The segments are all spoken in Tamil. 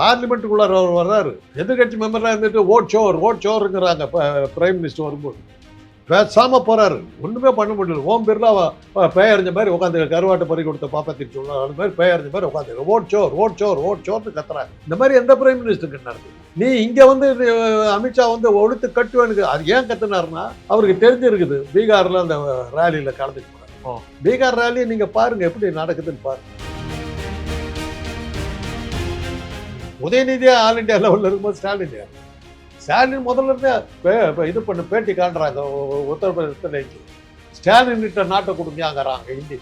பார்லிமெண்ட்டுக்குள்ள அவர் வர்றாரு. எதிர்கட்சி மெம்பர்லாம் இருந்துட்டு ஓட் ஷோர் ஓட் ஷோருங்கிறாங்க பிரைம் மினிஸ்டர் வரும்போது. பேசாம போறாரு. ஒண்ணுமே பண்ண முடியல. ஓம் பிர்லா பேயறிஞ்ச மாதிரி உட்காந்து கருவாட்டு பறி கொடுத்த பாப்பத்திட்டு சொல்லுவாங்க அது மாதிரி பேயறிஞ்ச மாதிரி உட்காந்து ஓட் ஷோர் ஓட் ஷோர் ஓட் ஷோர்னு கத்துறாங்க இந்த மாதிரி எந்த பிரைம் மினிஸ்டருக்கு நடக்குது? நீ இங்க வந்து அமித்ஷா வந்து ஒழுத்து கட்டுவேனுக்கு அது ஏன் கத்துனாருன்னா அவருக்கு தெரிஞ்சிருக்குது. பீகார்ல அந்த ரேலியில. போறாரு. பீகார் ரேலி நீங்க பாருங்க எப்படி நடக்குதுன்னு பாருங்க. உதயநிதியா ஆல் இண்டியா லெவலில் இருக்கும்போது ஸ்டாலின் ஸ்டாலின் முதல்ல இருந்தே இது பண்ணு பேட்டி காட்டுறாங்க உத்தரப்பிரதேசத்தில் ஸ்டாலின் கிட்ட நாட்டை கொடுங்கிறாங்க ஹிந்தி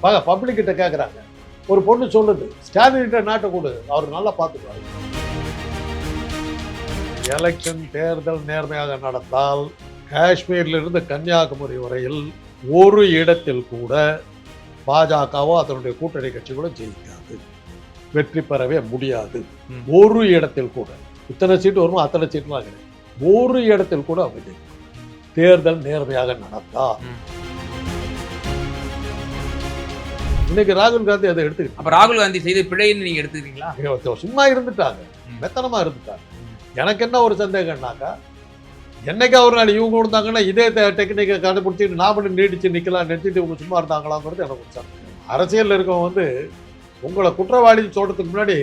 பாக்க பப்ளிக் கிட்ட கேட்குறாங்க ஒரு பொண்ணு சொல்லுது ஸ்டாலின் கிட்ட நாட்டை கொடு அவர் நல்லா பார்த்துக்குவாரு எலெக்ஷன் தேர்தல் நேர்மையாக நடந்தால் காஷ்மீர்லிருந்து கன்னியாகுமரி வரையில் ஒரு இடத்தில் கூட பாஜகவோ அதனுடைய கூட்டணி கட்சிகளோ ஜெயிக்கும் வெற்றி பெறவே முடியாது. ஒரு இடத்தில் கூட. இத்தனை சீட்டு வருமோ அத்தனை சீட்டுலாம் கிடையாது ஒரு இடத்தில் கூட அவங்க தேர்தல் நேர்மையாக நடந்தால் ம். இன்னைக்கு ராகுல் காந்தி அதை எடுத்துக்கிட்டு அப்ப ராகுல் காந்தி செய்த பிழைன்னு நீங்க எடுத்துக்கிறீங்களா சும்மா இருந்துட்டாங்க. மெத்தனமா இருந்துட்டாங்க. எனக்கு என்ன ஒரு சந்தேகம்னாக்கா என்னைக்கு ஒரு நாள் இவங்க கொடுத்தாங்கன்னா இதே டெக்னிக்கை கண்டுபிடிச்சிட்டு நாமளும் நீடிச்சு நிக்கலாம் நிறுத்திட்டு இவங்க சும்மா இருந்தாங்களாங்கிறது எனக்கு ஒரு சந்தேகம். அரசியல்ல இருக்கவங்க வந்து உங்களை குற்றவாளின்னு சொல்றதுக்கு முன்னாடி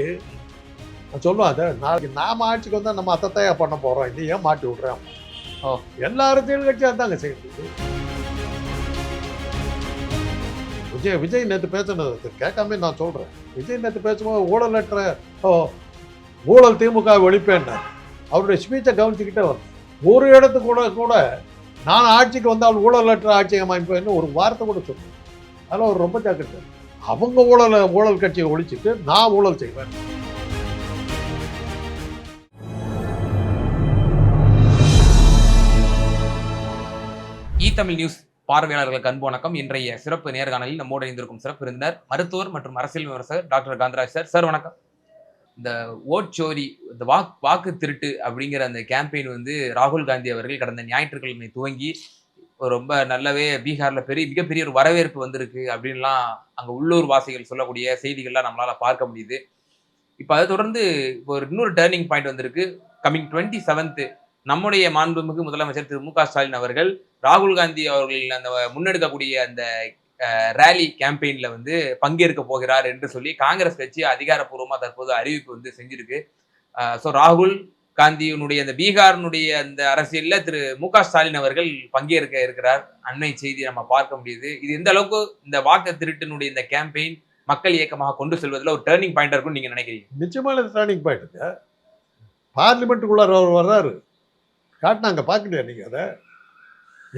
நான் சொல்லுவேன் அதை நாளைக்கு நாம ஆட்சிக்கு வந்தா நம்ம அத்தத்தையா பண்ண போறோம். இது ஏன் மாட்டி விடுறேன். எல்லா அரசியல் கட்சியும் அதாங்க செய்யுது. விஜய் விஜய் நேற்று பேசினது கேட்காம நான் சொல்றேன். விஜய் நேற்று பேசும்போது ஊழலற்ற ஓ, ஊழல் திமுக ஒழிப்பேன்னார் அவருடைய ஸ்பீச்சை கவனிச்சுக்கிட்டே வரும் ஒரு இடத்துக்கு கூட கூட நான் ஆட்சிக்கு வந்தால் ஊழலற்ற ஆட்சி அமைப்பேன்னு ஒரு வார்த்தை கூட சொல்லுவேன் அதெல்லாம் அவர் ரொம்ப ஜாக்கிரதை அவங்க ஊழல் ஊழல் கட்சியை ஒழிச்சிட்டு நான் ஊழல் செய்வேன். இ தமிழ் நியூஸ் பார்வையாளர்களுக்கு அன்பு வணக்கம். இன்றைய சிறப்பு நேர்காணலில் நம்மோடு இணைந்திருக்கும் சிறப்பு விருந்தினர் மருத்துவர் மற்றும் அரசியல் விமர்சகர் டாக்டர் காந்தராஜ் சார். சார் வணக்கம். இந்த ஓட் சோரி இந்த வாக்கு வாக்கு திருட்டு அப்படிங்கிற அந்த கேம்பெயின் வந்து ராகுல் காந்தி அவர்கள் கடந்த ஞாயிற்றுக்கிழமை துவங்கி ரொம்ப நல்லாவே பீகார்ல பெரிய மிகப்பெரிய ஒரு வரவேற்பு வந்திருக்கு அப்படின்லாம் அங்க உள்ளூர் வாசிகள் சொல்லக்கூடிய செய்திகள்லாம் நம்மளால பார்க்க முடியுது. இப்போ அதை தொடர்ந்து இப்போ ஒரு இன்னொரு டேர்னிங் பாயிண்ட் வந்திருக்கு. கம்மிங் டுவெண்ட்டி செவன்த்து நம்முடைய மாண்புமிகு முதலமைச்சர் திரு மு க ஸ்டாலின் அவர்கள் ராகுல் காந்தி அவர்கள் அந்த முன்னெடுக்கக்கூடிய அந்த ரேலி கேம்பெயின்ல வந்து பங்கேற்க போகிறார் என்று சொல்லி காங்கிரஸ் கட்சி அதிகாரப்பூர்வமாக தற்போது அறிவிப்பு வந்து செஞ்சிருக்கு. ஸோ ராகுல் காந்தியினுடைய அந்த பீகாரினுடைய அந்த அரசியலில் திரு மு க ஸ்டாலின் அவர்கள் பங்கேற்க இருக்கிறார். அண்மை செய்தி நம்ம பார்க்க முடியுது. இது எந்த அளவுக்கு இந்த வாக்கு திருட்டினுடைய இந்த கேம்பெயின் மக்கள் இயக்கமாக கொண்டு செல்வதில் ஒரு டேர்னிங் பாயிண்ட் இருக்கும்னு நீங்க நினைக்கிறீங்க? நிச்சயமான டேர்னிங் பாயிண்ட் பார்லிமெண்ட்டுக்குள்ளார அவர் வர்றாரு. காட்டினாங்க பார்க்கலையா நீங்கள் அதை?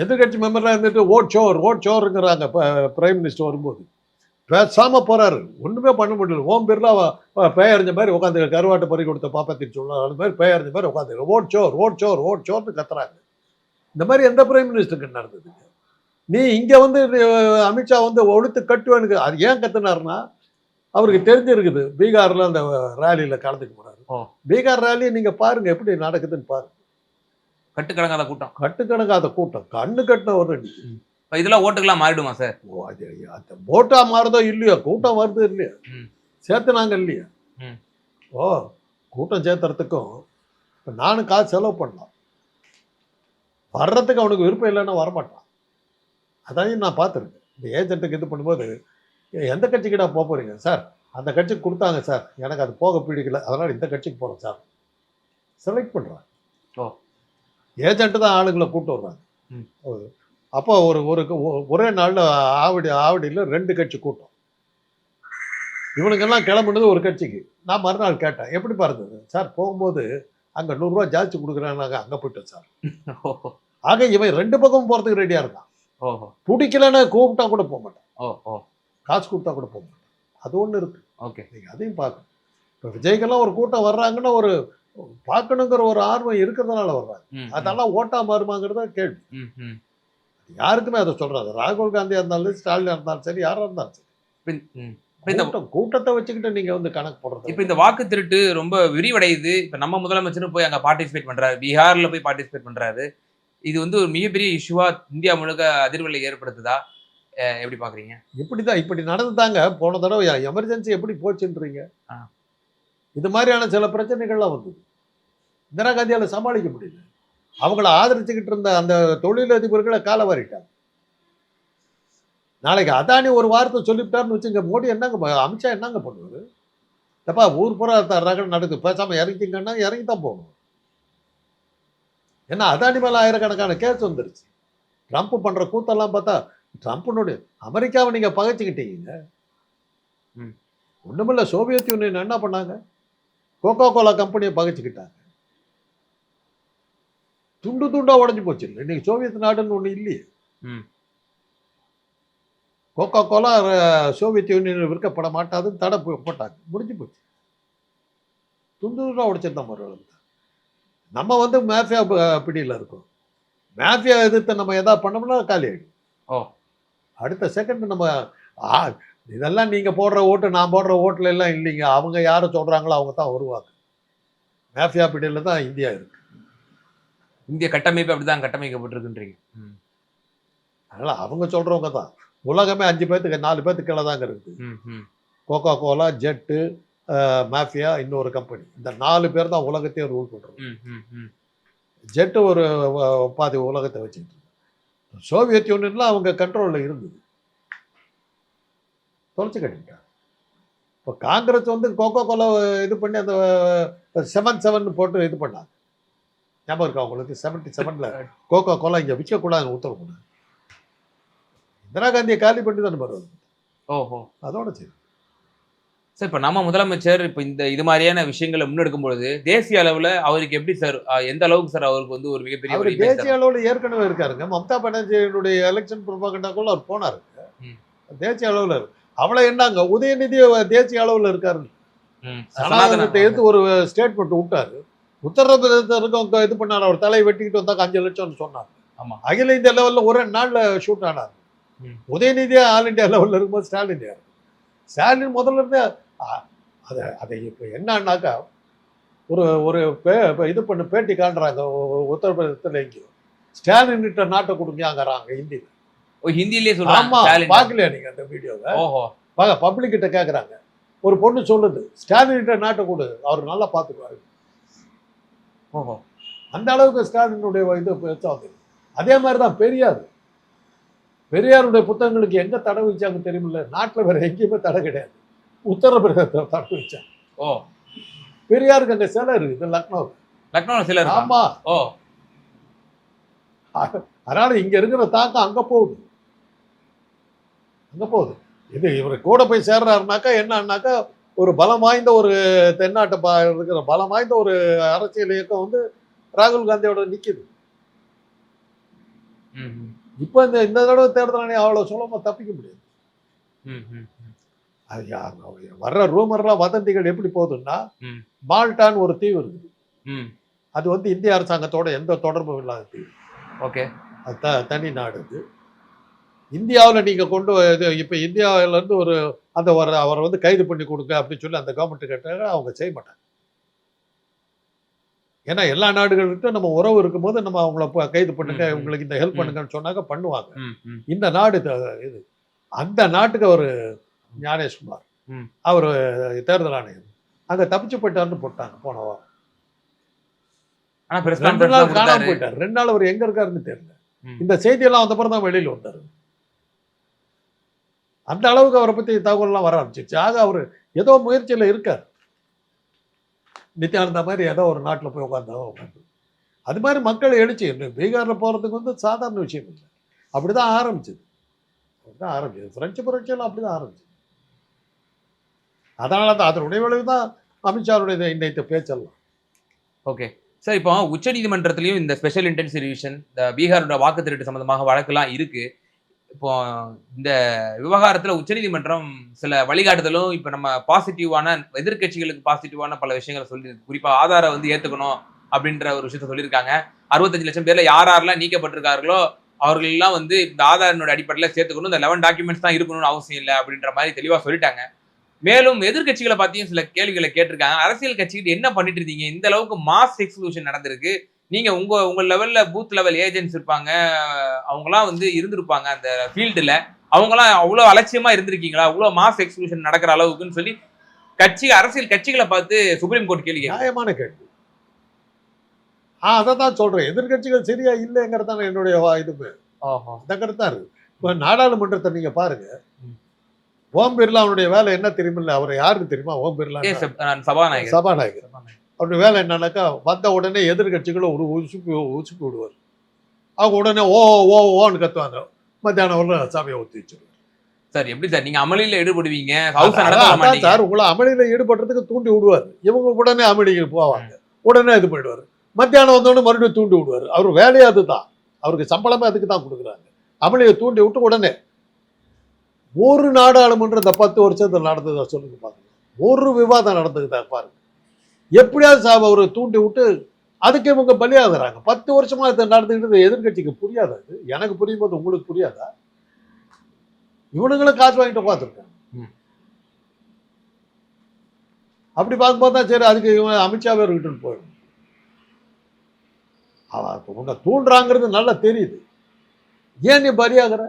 எதிர்கட்சி மெம்பராக இருந்துட்டு ஓட் ஷோர் ஓட் ஷோருங்கிறாங்க பிரைம் மினிஸ்டர் வரும்போது. பேசாம போறாரு. ஒண்ணுமே பண்ண முடியல. ஓம் பிர்லா பேயறிஞ்ச மாதிரி உட்காந்து கருவாட்டு பறி கொடுத்த பாப்பத்திட்டு சொல்லுவாங்க அது மாதிரி பேயறிஞ்ச மாதிரி உட்காந்து ஓட் ஷோர் ஓட் ஷோர் ஓட் ஷோர்னு கத்துறாங்க. இந்த மாதிரி எந்த பிரைம் மினிஸ்டருக்கு நடந்தது? நீ இங்க வந்து அமித்ஷா வந்து ஒழுத்து கட்டுவேனுக்கு அது ஏன் கத்துனாருன்னா அவருக்கு தெரிஞ்சிருக்குது. பீகார்ல அந்த ரேலியில கலந்துக்க போறாரு. ஓ. பீகார் ரேலி நீங்க பாருங்க எப்படி நடக்குதுன்னு பாருங்க. கட்டுக்கடங்காத கூட்டம். கட்டுக்கணக்காத கூட்டம். கண்ணு கட்டின ஒரு. இப்ப இதெல்லாம் ஓட்டுக்கெல்லாம் மாறிடுமா சார் ஓ, அது அந்த போட்டா மாறுதோ இல்லையோ? கூட்டம் வருது இல்லையா. சேர்த்துனாங்க இல்லையா? ம். ஓ கூட்டம் சேர்த்துறதுக்கும் இப்போ நானும் காசு செலவு பண்ணலாம். வர்றதுக்கு அவனுக்கு விருப்பம் இல்லைன்னா வரமாட்டான். அதையும் நான் பார்த்துருக்கேன். இந்த ஏஜென்ட்டுக்கு இது பண்ணும்போது "ஏ, எந்த கட்சிக்கிட்ட போக போறீங்க சார் அந்த கட்சிக்கு கொடுத்தாங்க சார் எனக்கு அது போக பிடிக்கல. அதனால் இந்த கட்சிக்கு போகிறேன் சார் செலக்ட் பண்ணுறான் ஓ. ஏஜென்ட்டு தான் ஆளுங்களை கூட்டு வர்றாங்க. அப்போ ஒரு ஒரு ஒரே நாளில் ஆவடி ஆவடியில் ரெண்டு கட்சி கூட்டம். இவனுக்கெல்லாம் கிளம்புனது ஒரு கட்சிக்கு. நான் மறுநாள் கேட்டேன் எப்படி பாருந்தது சார் போகும்போது அங்கே நூறுரூவா ஜாஸ்தி கொடுக்குறாங்க அங்கே போயிட்டேன் சார். ஆக இவன் ரெண்டு பக்கமும் போகிறதுக்கு ரெடியாக இருக்கான். ஓஹோ. பிடிக்கலன்னு கூப்பிட்டா கூட போக மாட்டான். ஓ ஓ காசு கொடுத்தா கூட போக மாட்டான். அது ஒன்று இருக்கு. ஓகே. நீங்கள் அதையும் பார்க்கணும். இப்போ விஜய்க்கெல்லாம் ஒரு கூட்டம் வர்றாங்கன்னா ஒரு பார்க்கணுங்கிற ஒரு ஆர்வம் இருக்கிறதுனால வர்றாங்க. அதெல்லாம் ஓட்டா மாறுமாங்கிறத கேள்வி. யாருக்குமே அதை சொல்றாரு ராகுல் காந்தியா இருந்தாலும் சரி, ஸ்டாலினா இருந்தாலும் சரி யாரா இருந்தாலும் சரி. இந்த- கூட்டத்தை வச்சுக்கிட்டு நீங்க வந்து கணக்கு போடுறது. இப்ப இந்த வாக்கு திருட்டு ரொம்ப விரிவடையுது. இப்ப நம்ம முதலமைச்சரும் போய் அங்க பார்ட்டிசிபேட் பண்றாரு. பீகார்ல போய் பார்ட்டிசிபேட் பண்றாரு. இது வந்து ஒரு மிகப்பெரிய இஷ்யூவா இந்தியா முழுக்க அதிர்வலை ஏற்படுத்துதா? எப்படி பாக்குறீங்க? இப்படிதான் இப்படி நடந்துதாங்க. போன தடவை எமர்ஜென்சி எப்படி போச்சுன்றீங்க. இது மாதிரியான சில பிரச்சனைகள்லாம் வந்தது. இந்திரா காந்தியால் சமாளிக்க முடியல. அவங்கள ஆதரிச்சுக்கிட்டு இருந்த அந்த தொழிலதிபர்களை கால வாரிட்டாங்க நாளைக்கு அதானி ஒரு வார்த்தை சொல்லிவிட்டாருன்னு வச்சுங்க மோடி என்னங்க அமித்ஷா என்னங்க பண்ணுவாரு? தப்பா ஊர் பூரா ரகடம் நடக்குது பேசாம இறங்கிங்கன்னா இறங்கி தான் போகணும். ஏன்னா அதானி மேல ஆயிரக்கணக்கான கேஸ் வந்துருச்சு. ட்ரம்ப் பண்ற கூத்தெல்லாம் பார்த்தா ட்ரம்ப்னுடைய அமெரிக்காவை நீங்க பகைச்சுக்கிட்டீங்க. ம். ஒண்ணுமில்ல சோவியத் யூனியன் என்ன பண்ணாங்க? கோகோ கோலா கம்பெனியை பகைச்சுக்கிட்டாங்க. துண்டு துண்டா உடைஞ்சு போச்சு. இன்னைக்கு சோவியத் நாடுன்னு ஒண்ணு இல்லையே. கோகோ கோலா சோவியத் யூனியனில் விற்கப்பட மாட்டாதுன்னு தடை போட்டாங்க. முடிஞ்சு போச்சு. துண்டு துண்டா உடைச்சிருந்த மாதிரி நம்ம வந்து மேஃபியா பிடியில் இருக்கோம். மேஃபியா எதிர்த்து நம்ம எதாவது பண்ணோம்னா காலி ஆயிடும். ஓ. அடுத்த செகண்ட் நம்ம இதெல்லாம் நீங்க போடுற ஓட்டு நான் போடுற ஓட்டுல எல்லாம் இல்லைங்க. அவங்க யாரை சொல்றாங்களோ அவங்க தான் வருவாங்க. மேஃபியா பிடியில் தான் இந்தியா இருக்கு. இந்திய கட்டமைப்பு அப்படிதான் கட்டமைக்கப்பட்டிருக்குன்றீங்க. அதனால அவங்க சொல்றவங்க தான். உலகமே அஞ்சு பேத்துக்கு நாலு பேத்துக்கு கீழே தாங்க இருக்குது. கோகோ கோலா ஜெட்டு மாஃபியா இன்னொரு கம்பெனி இந்த நாலு பேர் தான் உலகத்தையே ரூல் பண்றோம் ம், ம், ம். ஜெட்டு ஒரு பாதி உலகத்தை வச்சுக்கிட்டு. சோவியத் யூனியன்ல அவங்க கண்ட்ரோல்ல இருந்தது. தொலைச்சு கட்டிட்டாங்க இப்போ காங்கிரஸ் வந்து கோகோ கோலா இது பண்ணி அந்த செவன் செவன் போட்டு இது பண்ணாங்க. ஞாபகம் இருக்கா உங்களுக்கு? செவன்டி செவன்ல கோகோ கோலா இங்க விற்கக்கூடாதுன்னு உத்தரவு பண்ணாங்க இந்திரா காந்தியை காலி பண்ணி தானே வருவது ஓஹோ. அதோட சரி. சார் இப்ப நம்ம முதலமைச்சர் இப்ப இந்த இது மாதிரியான விஷயங்களை முன்னெடுக்கும் பொழுது தேசிய அளவுல அவருக்கு எப்படி சார் எந்த அளவுக்கு சார் அவருக்கு வந்து ஒரு மிகப்பெரிய அவர் தேசிய அளவில் ஏற்கனவே இருக்காருங்க. மம்தா பானர்ஜியினுடைய எலெக்ஷன் ப்ரொபாகண்டாக்குள்ள அவர் போனாரு. தேசிய அளவில் இருக்கு அவளை என்னங்க? உதயநிதி தேசிய அளவில் இருக்காரு ம், சனாதனத்தை எடுத்து ஒரு ஸ்டேட்மெண்ட் விட்டாரு. உத்தரப்பிரதேசத்துக்கும் இது பண்ணாரு. அவர் தலையை வெட்டிக்கிட்டு வந்தாங்க அஞ்சு லட்சம்னு சொன்னார். ஆமா. அகில இந்திய லெவலில் ஒரு நாள்ல ஷூட் ஆனார். உதயநிதியா ஆல் இந்தியா லெவலில் இருக்கும்போது ஸ்டாலின் யார்? ஸ்டாலின் முதல்ல இருந்தே அதை அதை இப்போ என்னன்னாக்கா ஒரு ஒரு இது பண்ணு பேட்டி உ- உத்தரப்பிரதேசத்தில் எங்கேயும் ஸ்டாலின் கிட்ட நாட்டை கொடுங்கிறாங்க ஹிந்தி ஓ ஹிந்திலேயே ஆமா. பார்க்கலையா நீங்க அந்த வீடியோவை? ஓஹோ. பப்ளிக் கிட்ட கேட்குறாங்க ஒரு பொண்ணு சொல்லுது ஸ்டாலின் கிட்ட நாட்டை கொடு அவர் நல்லா பார்த்துக்குவாரு ஓஹோ. அந்த அளவுக்கு ஸ்டாலினுடைய இது பேச்சா வந்து அதே மாதிரி தான் பெரியார். பெரியாருடைய புத்தகங்களுக்கு எங்க தடை வச்சாங்க தெரியுமில்ல? நாட்டுல வேற எங்கேயுமே தடை கிடையாது. உத்தரப்பிரதேசத்தில் தடை வச்சாங்க ஓ. பெரியாருக்கு அங்க சிலை இருக்குது லக்னோ. லக்னோல சில இருக்கா? ஆமா. ஓ. அதனால இங்க இருக்கிற தாக்கம் அங்க போகுது. அங்க போகுது. இது இவர் கூட போய் சேர்றாருனாக்கா என்னன்னாக்கா ஒரு பலம் வாய்ந்த ஒரு தென்னாட்டு இருக்கிற பலம் வாய்ந்த ஒரு அரசியல் இயக்கம் வந்து ராகுல் காந்தியோட ம், இப்போ இந்த இந்த தடவை தேர்தல் அவ்வளோ சுலபமாக தப்பிக்க முடியாது. அது யார் வர்ற ரூமர்லாம் வதந்திகள் எப்படி போகுதுன்னா. மால்டான்னு ஒரு தீவு இருக்குது. அது வந்து இந்திய அரசாங்கத்தோட எந்த தொடர்பும் இல்லாத தீவு. ஓகே. அது த தனி நாடு அது. இந்தியாவில் நீங்கள் கொண்டு இது இப்போ இந்தியாவிலேருந்து ஒரு அந்த ஒரு அவரை வந்து கைது பண்ணி கொடுங்க அப்படின்னு சொல்லி அந்த கவர்மெண்ட் கேட்டாங்க அவங்க செய்ய மாட்டாங்க ஏன்னா எல்லா நாடுகள்கிட்ட நம்ம உறவு இருக்கும்போது நம்ம அவங்கள கைது பண்ணுங்க. உங்களுக்கு இந்த ஹெல்ப். பண்ணுங்கன்னு சொன்னாங்க பண்ணுவாங்க இந்த நாடு இது அந்த நாட்டுக்கு அவர் ஞானேஷ்குமார். அவர் தேர்தல் ஆணையர் அங்க தப்பிச்சு போயிட்டாருன்னு போட்டாங்க போன வாரம் ரெண்டு நாள் காணாம கொடுத்தாரு போயிட்டார் ரெண்டு நாள் அவர் எங்க இருக்காருன்னு தெரியல. இந்த செய்தியெல்லாம் வந்த பிறகு தான் வெளியில வந்தாரு அந்த அளவுக்கு அவரை பற்றி தகவல்லாம் வர ஆரம்பிச்சிச்சு ஆக அவர் ஏதோ முயற்சியில் இருக்கார். நித்யானந்தா மாதிரி ஏதோ ஒரு நாட்டில் போய் உட்காந்தா உட்காந்து அது மாதிரி மக்கள் எழுச்சி. பீகாரில் போகிறதுக்கு வந்து சாதாரண விஷயம் இல்லை. அப்படிதான் ஆரம்பிச்சது. அப்படிதான் ஆரம்பிச்சது. பிரெஞ்சு புரட்சியெல்லாம் அப்படிதான் ஆரம்பிச்சது. அதனால தான் அதனுடைய விளைவு தான் அமித்ஷாருடைய இன்னைத்த பேச்செல்லாம். ஓகே சார் இப்போ உச்சநீதிமன்றத்திலயும் இந்த ஸ்பெஷல் இன்டென்சிவ் ரிவிஷன் இந்த பீகாரோட வாக்கு திருட்டு சம்மந்தமாக வழக்கெல்லாம் இருக்குது இப்போ இந்த விவகாரத்தில் உச்சநீதிமன்றம் சில வழிகாட்டுதலும் இப்போ நம்ம பாசிட்டிவான எதிர்க்கட்சிகளுக்கு பாசிட்டிவான பல விஷயங்களை சொல்லி குறிப்பாக ஆதாரை வந்து ஏத்துக்கணும் அப்படின்ற ஒரு விஷயத்த சொல்லியிருக்காங்க. அறுபத்தஞ்சு லட்சம் பேர்ல யார் யாரெல்லாம் நீக்கப்பட்டிருக்கார்களோ அவர்களெல்லாம் வந்து இந்த ஆதாரினோட அடிப்படையில் சேர்த்துக்கணும். இந்த லெவன் டாக்குமெண்ட்ஸ் தான் இருக்கணும்னு அவசியம் இல்லை அப்படின்ற மாதிரி தெளிவா சொல்லிட்டாங்க. மேலும் எதிர்க்கட்சிகளை பற்றியும் சில கேள்விகளை கேட்டிருக்காங்க. அரசியல் கட்சிகிட்ட என்ன பண்ணிட்டு இருந்தீங்க? இந்த அளவுக்கு மாஸ் எக்ஸ்க்ளூஷன் நடந்திருக்கு. நீங்க உங்க உங்க லெவல்ல பூத் லெவல் ஏஜென்ட்ஸ் இருப்பாங்க. அவங்கலாம் வந்து இருந்திருப்பாங்க அந்த ஃபீல்டுல அவங்கலாம் அவ்வளோ அலட்சியமா இருந்திருக்கீங்களா? அவ்வளோ மாஸ் எக்ஸ்க்ளூஷன் நடக்கிற அளவுக்குன்னு சொல்லி கட்சி அரசியல் கட்சிகளை பார்த்து சுப்ரீம் கோர்ட் கேள்வி. நியாயமான கேள்வி. ஆ அதை தான் சொல்றேன். எதிர்க்கட்சிகள் சரியா இல்லைங்கிறது தான் என்னுடைய இதுமே ஓஹோ அந்த கருத்து தான் இருக்கு. இப்போ நாடாளுமன்றத்தை நீங்க பாருங்க. ஓம் பிர்லா அவனுடைய வேலை என்ன தெரியுமில்ல? அவர் யாருக்கு தெரியுமா? ஓம் பிர்லா சபாநாயகர். சபாநாயகர். அவருடைய வேலை என்னன்னாக்கா வந்த உடனே எதிர்கட்சிகளை ஒரு உசுப்பி உசுப்பி விடுவார். அவங்க உடனே ஓ ஓ ஓன்னு கத்துவாங்க. மத்தியானம் உள்ள சபையை ஒத்தி வச்சிருவார். சார் எப்படி சார்? நீங்க அமளியில ஈடுபடுவீங்க? சார் உங்களை அமளியில ஈடுபடுறதுக்கு தூண்டி விடுவார். இவங்க உடனே அமளிக்கு போவாங்க. உடனே இது பண்ணிடுவார் மத்தியானம் வந்தோடனே மறுபடியும் தூண்டி விடுவார். அவர் வேலையே அதுதான். அவருக்கு சம்பளமே அதுக்கு தான் கொடுக்குறாங்க. அமளியை தூண்டி விட்டு உடனே ஒரு நாடாளுமன்றம் இந்த பத்து வருஷத்துல நடந்ததா சொல்லுங்க பாருங்க. ஒரு விவாதம் நடந்ததுதா பாருங்க. எப்படியாவது சார் அவரை தூண்டி விட்டு அதுக்கு இவங்க பலியாகிறாங்க. பத்து வருஷமா இது நடந்துக்கிட்டு எதிர்கட்சிக்கு புரியாதா இது எனக்கு புரியும் போது உங்களுக்கு புரியாதா? இவனுங்களும் காசு வாங்கிட்டு உட்காந்துருக்காங்க. அப்படி பார்க்கும்போது தான் சரி அதுக்கு இவன் அமித்ஷாவே இருக்கட்டும் போயிடும் அவன் உன்னை தூண்டுறாங்கிறது நல்லா தெரியுது. ஏன் நீ பலியாகிற?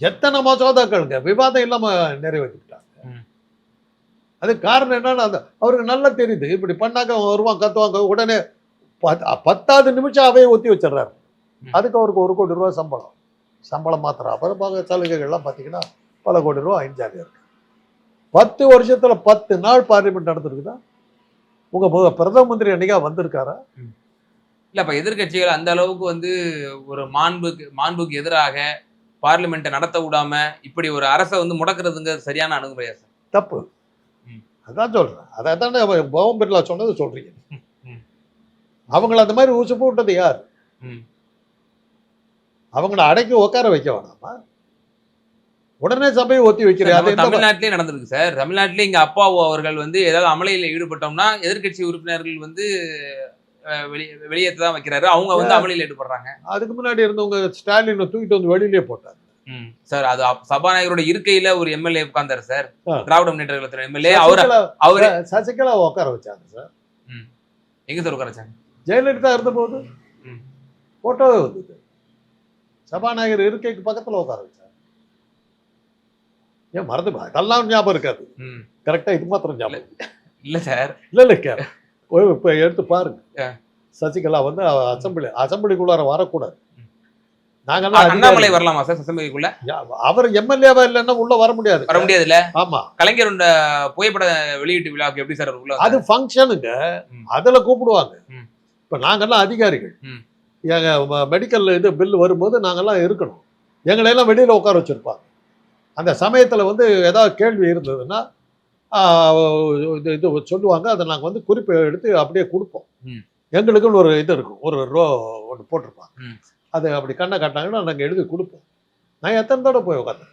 எத்தனை மசோதாக்கள்ங்க விவாதம் இல்லாம நிறைவேற்றிட்டாங்க ம். அது காரணம் என்னன்னா அந்த அவருக்கு நல்லா தெரியுது. இப்படி பண்ணாக்க வருவான் கத்துவாங்க. உடனே பத்- பத்தாவது நிமிஷம் அவையை ஒத்தி வச்சிடுறாரு. அதுக்கு அவருக்கு ஒரு கோடி ரூபாய் சம்பளம். சம்பளம் மாத்திரம். அப்புறம் பார்க்க சலுகைகள்லாம் பார்த்தீங்கன்னா பல கோடி ரூபா ஐஞ்சாலியாக இருக்கு. பத்து வருஷத்துல பத்து நாள் பார்லிமெண்ட் நடந்திருக்குதா? உங்க பிரதம மந்திரி என்னைக்கா வந்திருக்காரா? இல்ல அப்ப எதிர்க்கட்சிகள் அந்த அளவுக்கு வந்து ஒரு மாண்புக்கு மாண்புக்கு எதிராக பார்லிமெண்ட்டை நடத்த விடாம இப்படி ஒரு அரசை வந்து முடக்குறதுங்க சரியான அணுகுமுறையா சார்? தப்பு. அதான் சொல்றேன். அதை தானே பவன் பிர்லா சொன்னது சொல்றீங்க. ம். அவங்கள அந்த மாதிரி உசுப்பு விட்டது யார். அவங்கள அடக்கி உட்கார வைக்க வேணாமா? உடனே சபையை ஒத்தி வைக்கிறேன். அது நம்ம எந்த தமிழ்நாட்டிலே நடந்திருக்கு சார். தமிழ்நாட்டிலே இங்க அப்பாவு அவர்கள் வந்து ஏதாவது அமளியில ஈடுபட்டோம்னா எதிர்க்கட்சி உறுப்பினர்கள் வந்து வெளியே வெளியேற்ற தான் வைக்கிறாரு. அவங்க வந்து அமளியில ஈடுபடுறாங்க. அதுக்கு முன்னாடி இருந்தவங்க ஸ்டாலினை தூக்கிட்டு வந்து வெளியிலே போட்டாங்க ம். சார் அது சபாநாயகரோட இருக்கையில ஒரு எம்எல்ஏ உட்கார்ந்தாரு சார். திராவிட முன்னேற்ற கழகத்துல எம்எல்ஏ அவர் சசிகலா- அவரு சசிகலா உட்கார வச்சாங்க சார் எங்க சார் உட்காரச்சாங்க ஜெயலலிதா இருந்தபோது. போட்டோவே வந்தது சபாநாயகர் இருக்கைக்கு பக்கத்துல உட்கார வச்சாங்க ஏன் மறந்து அதெல்லாம் ஞாபகம் இருக்காது. கரெக்டா இது மாத்திரம் ஞாபகம். இல்ல சார் இல்ல இல்ல இப்ப எடுத்து பாருங்க. சசிகலா வந்து அசெம்பிளி அசெம்பிளிக்குள்ளார வரக்கூடாது. நாங்கெல்லாம் அண்ணாமலை. வரலாமா சார் அசம்பிளிக்குள்ள யா- அவர் எம்எல்ஏவா இல்லைன்னா உள்ள வர முடியாது. வர முடியாதுல்ல? ஆமா. கலைஞரோட புகைப்பட வெளியீட்டு விழாவுக்கு எப்படி சார் உள்ள அது ஃபங்க்ஷனுங்க. அதுல கூப்பிடுவாங்க. இப்ப நாங்கெல்லாம் அதிகாரிகள். எங்க மெடிக்கல் இது பில் வரும்போது நாங்கெல்லாம் இருக்கணும். எங்களை எல்லாம் வெளியில உட்கார வச்சிருப்பாங்க. அந்த சமயத்துல வந்து ஏதாவது கேள்வி இருந்ததுன்னா இது இது சொல்லுவாங்க. அதை நாங்க வந்து குறிப்பு எடுத்து அப்படியே கொடுப்போம். எங்களுக்குன்னு ஒரு இது இருக்கும். ஒரு ரோ ஒன்று போட்டிருப்பாங்க. அது அப்படி கண்ணை காட்டினாங்கன்னா நாங்கள் எழுதி கொடுப்போம். நான் எத்தனை தடவை போய் உட்காந்தேன்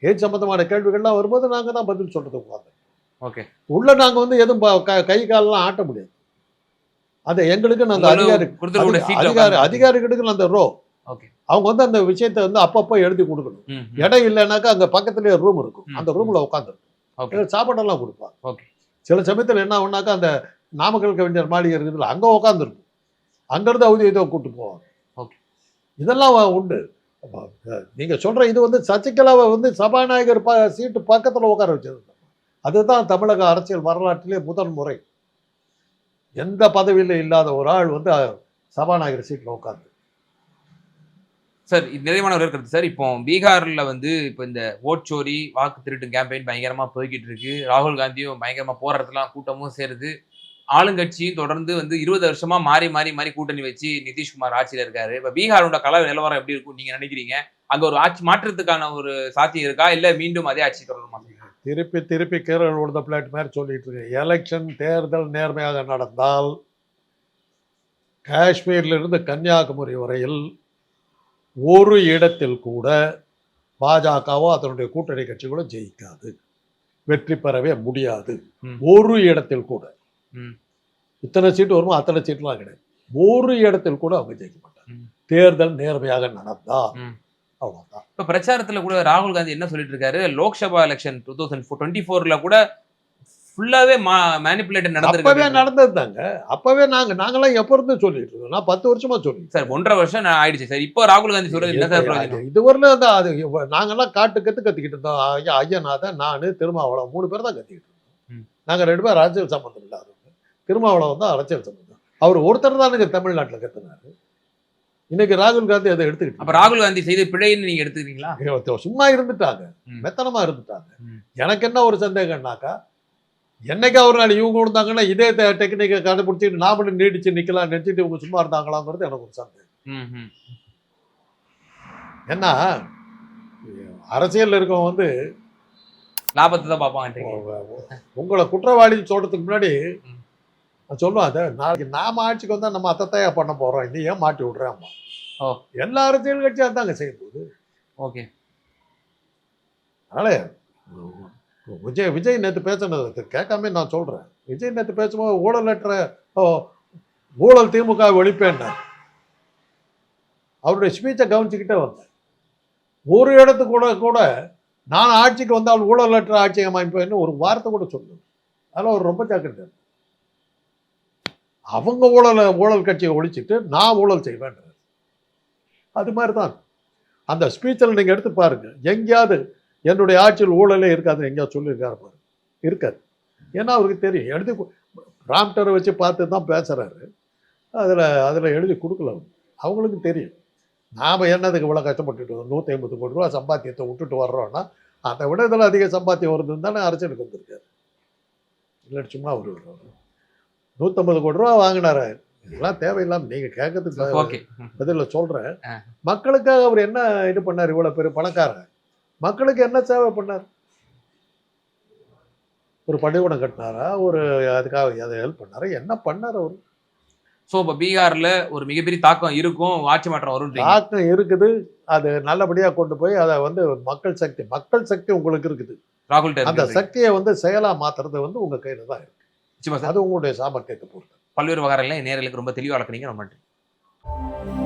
ஏஜ் சம்பந்தமான கேள்விகள்லாம் வரும்போது நாங்கள் தான் பதில் சொல்றது உட்காந்தேன் ஓகே. உள்ள நாங்க வந்து எதுவும் க- கை காலெல்லாம் ஆட்ட முடியாது. அது எங்களுக்கு அந்த அதிகாரி அதிகாரி அதிகாரிகளுக்கு அந்த ரோ. ஓகே. அவங்க வந்து அந்த விஷயத்தை வந்து அப்பப்போ எழுதி கொடுக்கணும். இடம் இல்லைனாக்கா அங்க பக்கத்துலயே ரூம் இருக்கும். அந்த ரூம்ல உட்காந்துருக்கும். சாப்பாடெல்லாம் கொடுப்பாங்க. ஓகே. சில சமயத்துல என்ன ஆகுனாக்கா அந்த நாமக்கல் கவிஞர் மாளிகை இருக்குதுல்ல அங்க உட்காந்துருக்கும். அங்கிருந்து அவதி இதை கூட்டு போவாங்க. இதெல்லாம் உண்டு. நீங்கள் சொல்கிற இது வந்து சசிகலாவை வந்து சபாநாயகர் ப சீட்டு பக்கத்தில் உட்கார வச்சிருந்தோம் அதுதான் தமிழக அரசியல் வரலாற்றிலே முதல் முறை. எந்த பதவியில் இல்லாத ஒரு ஆள் வந்து சபாநாயகர் சீட்டில் உட்காந்து சார் இது நிறைவான ஒரு சார் இப்போ பீகாரில் வந்து இப்போ இந்த ஓட்சோரி வாக்கு திருட்டு கேம்பெயின் பயங்கரமாக போய்கிட்டு இருக்கு. ராகுல் காந்தியும் பயங்கரமாக போராட்டத்துலாம் கூட்டமும் சேருது. ஆளுங்கட்சியும் தொடர்ந்து வந்து இருபது வருஷமா மாறி மாறி மாறி கூட்டணி வச்சு நிதிஷ்குமார் ஆட்சியில இருக்காரு. இப்ப பீகாரோட கல நிலவரம் எப்படி இருக்கும் நீங்க நினைக்கிறீங்க? அங்க ஒரு ஆட்சி மாற்றத்துக்கான ஒரு சாத்தியம் இருக்கா? இல்ல மீண்டும் அதே ஆட்சி தொடருமா? திருப்பி திருப்பி கேரள உழுத பிளாட் மாதிரி சொல்லிட்டு இருக்கு எலெக்ஷன் தேர்தல் நேர்மையாக நடந்தால் காஷ்மீர்ல இருந்து கன்னியாகுமரி வரையில் ஒரு இடத்தில் கூட பாஜகவோ அதனுடைய கூட்டணி கட்சிகளோ ஜெயிக்காது. வெற்றி பெறவே முடியாது. ஒரு இடத்தில் கூட. இத்தனை சீட்டு வருமோ அத்தனை சீட்டுலாம் கிடையாது. ஒரு இடத்தில் கூட அவங்க ஜெயிக்க மாட்டாங்க. ம். தேர்தல் நேர்மையாக நடந்தா ம். அவ்வளவுதான். இப்ப பிரச்சாரத்துல கூட ராகுல் காந்தி என்ன சொல்லிட்டு இருக்காரு? Lok Sabha election two thousand twenty ஃபோர்ல கூட ஃபுல்லாவே மேனிப்புலேட் அப்பவே நடந்திருக்கு நடந்தது தாங்க அப்பவே நாங்க நாங்கெல்லாம் எப்ப இருந்து சொல்லிட்டு இருக்கோம் நான் பத்து வருஷமா சொல்லிட்டு சார் ஒன்றரை வருஷம் நான் ஆயிடுச்சு சார். இப்போ ராகுல் காந்தி சொல்றது என்ன சார் இதுவரையிலும் அந்த அது நாங்கெல்லாம் காட்டு கத்து கத்திக்கிட்டு இருந்தோம். ஐயா ஐயநாதன் நானு திருமாவளவன் மூணு பேர் தான் கத்திக்கிட்டு இருந்தோம். ம். நாங்க ரெண்டு பேரும் அரசியல் சம்பந்தம் இல்லாதவங்க திருமாவளவன் தான் அரசியல் சம்பந்தம் அவர் ஒருத்தர் தான் எனக்கு தமிழ்நாட்டுல கத்துனாரு இன்னைக்கு ராகுல் காந்தி அதை எடுத்துக்கிட்டு அப்ப ராகுல் காந்தி செய்த பிழைன்னு நீங்க எடுத்துக்கிறீங்களா. சும்மா இருந்துட்டாங்க. மெத்தனமா இருந்துட்டாங்க. எனக்கு என்ன ஒரு சந்தேகம்னாக்கா என்னைக்கா ஒரு நாள் இவங்க இருந்தாங்கன்னா இதே டெக்னிக்கை கண்டுபிடிச்சிட்டு நாமளும் நீடிச்சு நிக்கலாம் நினைச்சிட்டு இவங்க சும்மா இருந்தாங்களாங்கிறது எனக்கு ஒரு சந்தேகம். ஏன்னா அரசியல்ல இருக்கவங்க வந்து லாபத்தை தான் பார்ப்பாங்க உங்களை குற்றவாளி சொல்றதுக்கு முன்னாடி சொல்லுவேன் அதை நாளைக்கு நாம ஆட்சிக்கு வந்தா நம்ம அத்தையா பண்ண போறோம். இது ஏன் மாட்டி விடுறேன் ஓ. எல்லா அரசியல் கட்சியும் அதாங்க செய்ய போகுது ஓகே. அதனால விஜய் விஜய் நேற்று பேசினது கேட்காம நான் சொல்றேன். விஜய் நேற்று பேசும்போது ஊழலற்ற ஓ, ஊழல் திமுக ஒழிப்பேன்னார் அவருடைய ஸ்பீச்சை கவனிச்சுக்கிட்டே வந்தேன். ஒரு இடத்துக்கு கூட கூட நான் ஆட்சிக்கு வந்தால் ஊழலற்ற ஆட்சி அமைப்பேன்னு ஒரு வார்த்தை கூட சொல்லுவேன் அதில் அவர் ரொம்ப ஜாக்கிரதை அவங்க ஊழலை ஊழல் கட்சியை ஒழிச்சிட்டு நான் ஊழல் செய்வேன். அது மாதிரி தான் அந்த ஸ்பீச்சில் நீங்கள் எடுத்து பாருங்க. எங்கேயாவது என்னுடைய ஆட்சியில் ஊழலே இருக்காதுன்னு எங்கேயாவது சொல்லியிருக்காரு பாரு. இருக்காது. ஏன்னா அவருக்கு தெரியும். எழுதி ராம்டரை வச்சு பார்த்து தான் பேசுகிறாரு அதில் அதில் எழுதி கொடுக்கல அவங்களுக்கு தெரியும். நாம் என்னதுக்கு இவ்வளோ கஷ்டப்பட்டுட்டு வரோம்? நூற்றி ஐம்பது கோடி ரூபா சம்பாத்தியத்தை விட்டுட்டு வர்றோன்னா அதை விட இதில் அதிக சம்பாத்தியம் வருதுன்னு தானே அரசியலுக்கு வந்திருக்காரு. இல்லை சும்மா ஒரு நூற்றம்பது கோடி ரூபா வாங்கினாரு. இதெல்லாம் தேவையில்லாம நீங்கள் கேட்கறதுக்கு ஓகே பதில சொல்றேன். ஆ. மக்களுக்காக அவர் என்ன இது பண்ணார்? இவ்வளவு பெரிய பணக்காரர். மக்களுக்கு என்ன சேவை பண்ணார்? ஒரு பள்ளிக்கூடம் கட்டினாரா? ஒரு அதுக்காக அதை ஹெல்ப் பண்ணாரா? என்ன பண்ணார் அவர்? சோ இப்ப பீகார்ல ஒரு மிகப்பெரிய தாக்கம் இருக்கும். ஆட்சி மாற்றம் வரும் தாக்கம் இருக்குது. அது நல்லபடியா கொண்டு போய் அதை வந்து மக்கள் சக்தி மக்கள் சக்தி உங்களுக்கு இருக்குது. ராகுல் அந்த சக்தியை வந்து செயலா மாத்துறது வந்து உங்க கையில தான் இருக்கு. நிச்சயமா சார். அது உங்களுடைய சாமர்த்தியத்தை பொறுத்து பல்வேறு விவகாரங்களை நேர்களுக்கு ரொம்ப தெளிவாக வளர்க்குறீங்க. ரொம்ப நன்றி.